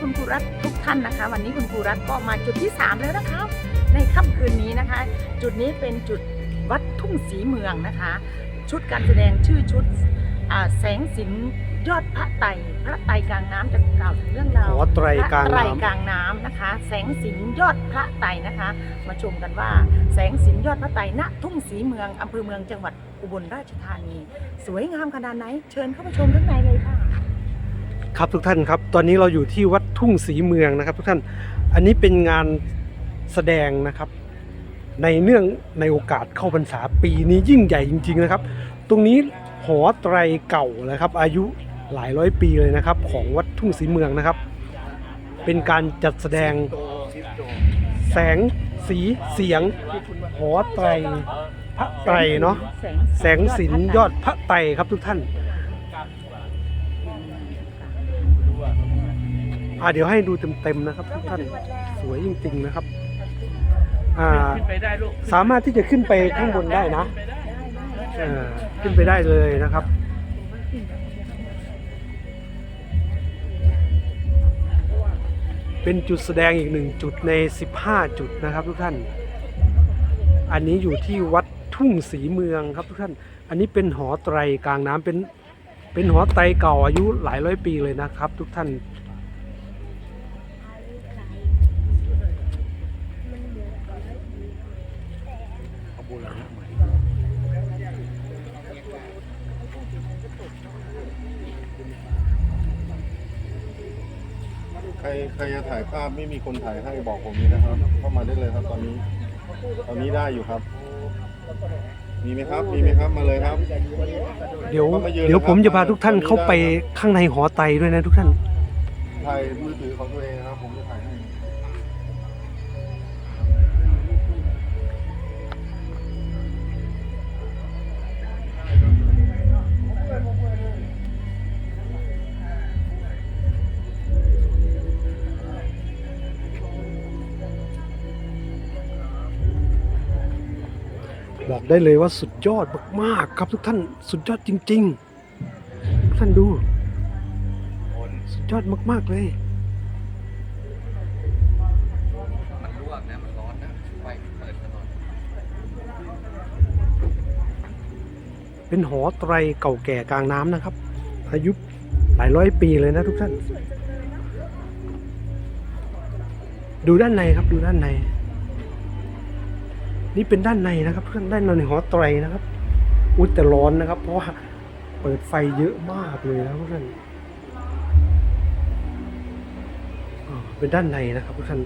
ซีคุณครูรัฐทุกท่านนะคะ วันนี้คุณครูรัฐก็มาจุดที่ 3 แล้วนะคะ ในค่ำคืนนี้นะคะ จุดนี้เป็นจุดวัดทุ่งสีเมืองนะคะ ชุดการแสดงชื่อชุดอ่าแสงสินยอดพระไตรพระไตรกลางน้ำจะกล่าวถึงเรื่องราวหอไตรกลางพระไตรน้ำกลางน้ำนะคะ แสงสินยอดพระไตรนะคะ มาชมกันว่า แสงสินยอดพระไตรณทุ่งสีเมืองอำเภอเมืองจังหวัดอุบลราชธานี สวยงามขนาดไหน เชิญเข้ามาชมข้างในเลยค่ะ ครับทุกท่านครับ ตอนนี้เราอยู่ที่วัดทุ่งศรีเมืองนะครับ ทุกท่าน อันนี้เป็นงานแสดงนะครับ ในเนื่องในโอกาสเข้าพรรษาปีนี้ยิ่งใหญ่จริง ๆนะครับ ตรงนี้หอไตรเก่านะครับ อายุหลายร้อยปีเลยนะครับ ของวัดทุ่งศรีเมืองนะครับ เป็นการจัดแสดงแสงสีเสียง หอไตรพระไตรเนาะแสงสินยอดพระไตรครับทุกท่าน อ่าเดี๋ยวให้ดูเต็มๆนะครับทุกท่านสวยจริง ๆนะครับ อ่า ขึ้นไปได้ลูกสามารถที่จะขึ้นไปข้างบนได้นะอ่าขึ้นไปได้เลยนะครับ เป็นจุดแสดงอีกหนึ่งจุดใน 15 จุดนะครับทุกท่าน อันนี้อยู่ที่วัดทุ่งศรีเมืองครับทุกท่าน อันนี้เป็นหอไตรกลางน้ำเป็นเป็นหอไตรเก่าอายุหลายร้อยปีเลยนะครับ ทุกท่าน ใครใครจะถ่ายภาพไม่มีคนถ่ายให้บอกผมนี้นะครับ เข้ามาได้เลยครับตอนนี้ ตอนนี้ได้อยู่ครับ มีไหมครับมีไหมครับมาเลยครับ เดี๋ยวก็มายืนเดี๋ยวนะครับผมจะพาทุกท่านเข้าไปข้างในหอไตรด้วยนะทุกท่าน ถ่ายมือถือของตัวเองนะครับผมจะถ่าย บอกได้เลยว่าสุดยอดมากๆครับทุกท่านสุดยอดจริงๆทุกท่านดู สุดยอดมากๆเลยมันลวกนะมันร้อนนะไฟเปิดตลอดเป็นหอไตรเก่าแก่กลางน้ำนะครับ อายุหลายร้อยปีเลยนะทุกท่าน ดูด้านในครับดูด้านใน นี่เป็นด้านในนะครับเพื่อนด้านในหอไตรนะครับ อุ้ยแต่ร้อนนะครับ เพราะว่าเปิดไฟเยอะมากเลยนะเพื่อนเป็นด้านในนะครับเพื่อน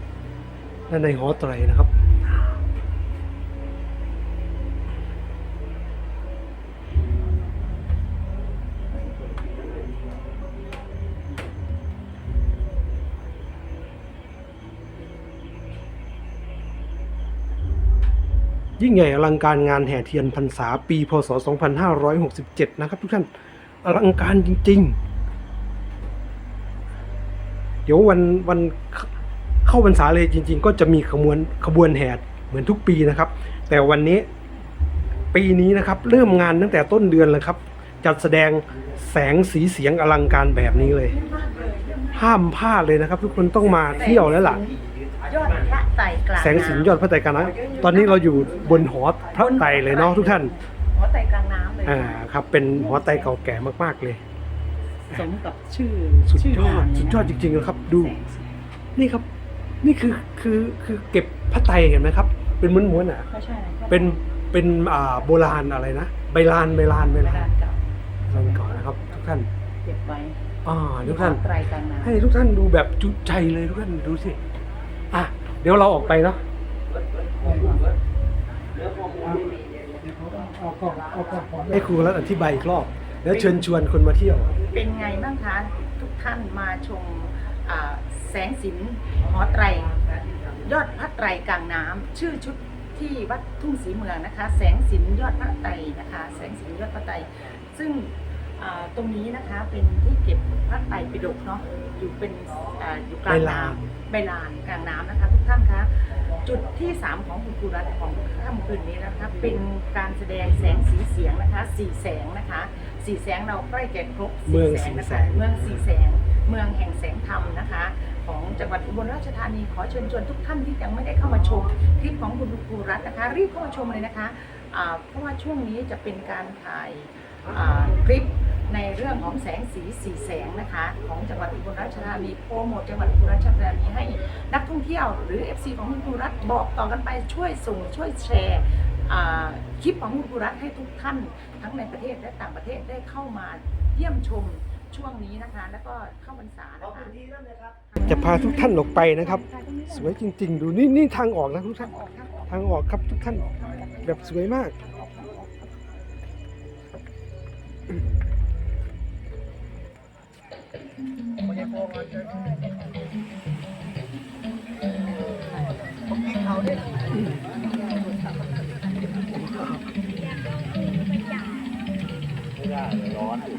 ด้านในหอไตรนะครับ ยิ่งใหญ่อลังการงานแห่เทียนพรรษาปีพศ 2567 นะครับทุกท่านอลังการจริง ๆ เดี๋ยววันวันเข้าพรรษาเลยจริง ๆ ก็จะมีขบวนขบวนแห่เหมือนทุกปีนะครับ แต่วันนี้ปีนี้นะครับ เริ่มงานตั้งแต่ต้นเดือนเลยครับ จัดแสดงแสงสีเสียงอลังการแบบนี้เลย ห้ามพลาดเลยนะครับ ทุกคนต้องมาเที่ยวแล้วล่ะ ระไตรกลางแสงสินยอดพระไตรกลางน้ำตอนนี้เราอยู่บนหอพระไตรเลยเนาะทุกท่านหอไตรกลางน้ำเลยอ่าครับ เป็นหอไตรเก่าแก่มากๆเลย สมกับชื่อสุดชื่ยอดงานสุดยอดจริงๆนะครับ ดู นี่ครับ นี่คือคือคือเก็บพระไตรเห็นไหมครับ เป็นม้วนๆอะไม่ใช่เป็นเป็นอ่าโบราณอะไรนะใบลานใบลานใบเวลาลานเก่าลานเก่อนนะครับ ทุกท่านเก็บไว้อ่าทุกท่านหอไตรกลางน้ำให้ทุกท่านดูแบบจุใจเลยทุกท่านดูสิอะ เดี๋ยวเราออกไปเนาะให้ครูรัฐอธิบายอีกรอบ แล้วเชิญชวนคนมาเที่ยว เป็นไงบ้างคะทุกท่านมาชมอ่าแสงสินหอไตร ยอดพระไตรกลางน้ำชื่อชุดที่วัดทุ่งศรีเมืองนะคะ แสงสินยอดพระไตรนะคะ แสงสินยอดพระไตรซึ่งอ่าตรงนี้นะคะเป็นที่เก็บพระไตรปิฎกเนาะอยู่เป็นอ่าอยู่กลางน้ำใบลานกลางน้ำนะคะ ทุกท่านคะจุดที่ 3 ของคุณครูรัตน์ของค่ำคืนนี้นะคะ เป็นการแสดงแสงสีเสียงนะคะสี่แสงนะคะสี่แสงเราใกล้จะครบเมืองแสสี่งนะแสคะงเมืองสี่แสงเมืองแห่งแสงธรรมนะคะ ของจังหวัดอุบลราชธานีขอเชิญชวนทุกท่านที่ยังไม่ได้เข้ามาชมคลิปของคุณครูรัตน์นะคะ รีบเข้ามาชมเลยนะคะอ่าเพราะว่าช่วงนี้จะเป็นการถ่ายอ่าคลิป ในเรื่องของแสงสีสีแสงนะคะของจังหวัดอุบลราชธานีโปรโมทจังหวัดอุบลราชธานีให้นักท่องเที่ยวหรือ FC ของคุณครูรัตน์บอกต่อกันไปช่วยส่งช่วยแชร์อ่าคลิปของคุณครูรัตน์ให้ทุกท่านทั้งในประเทศและต่างประเทศได้เข้ามาเยี่ยมชมช่วงนี้นะคะ แล้วก็เข้าพรรษานะคะจะพาทุกท่านออกไปนะครับ สวยจริง ๆ ดูนี่นี่ทางออกนะทุกท่านทางออกครับทุกท่านแบบสวยมาก ไม่ได้ร้อนอยู่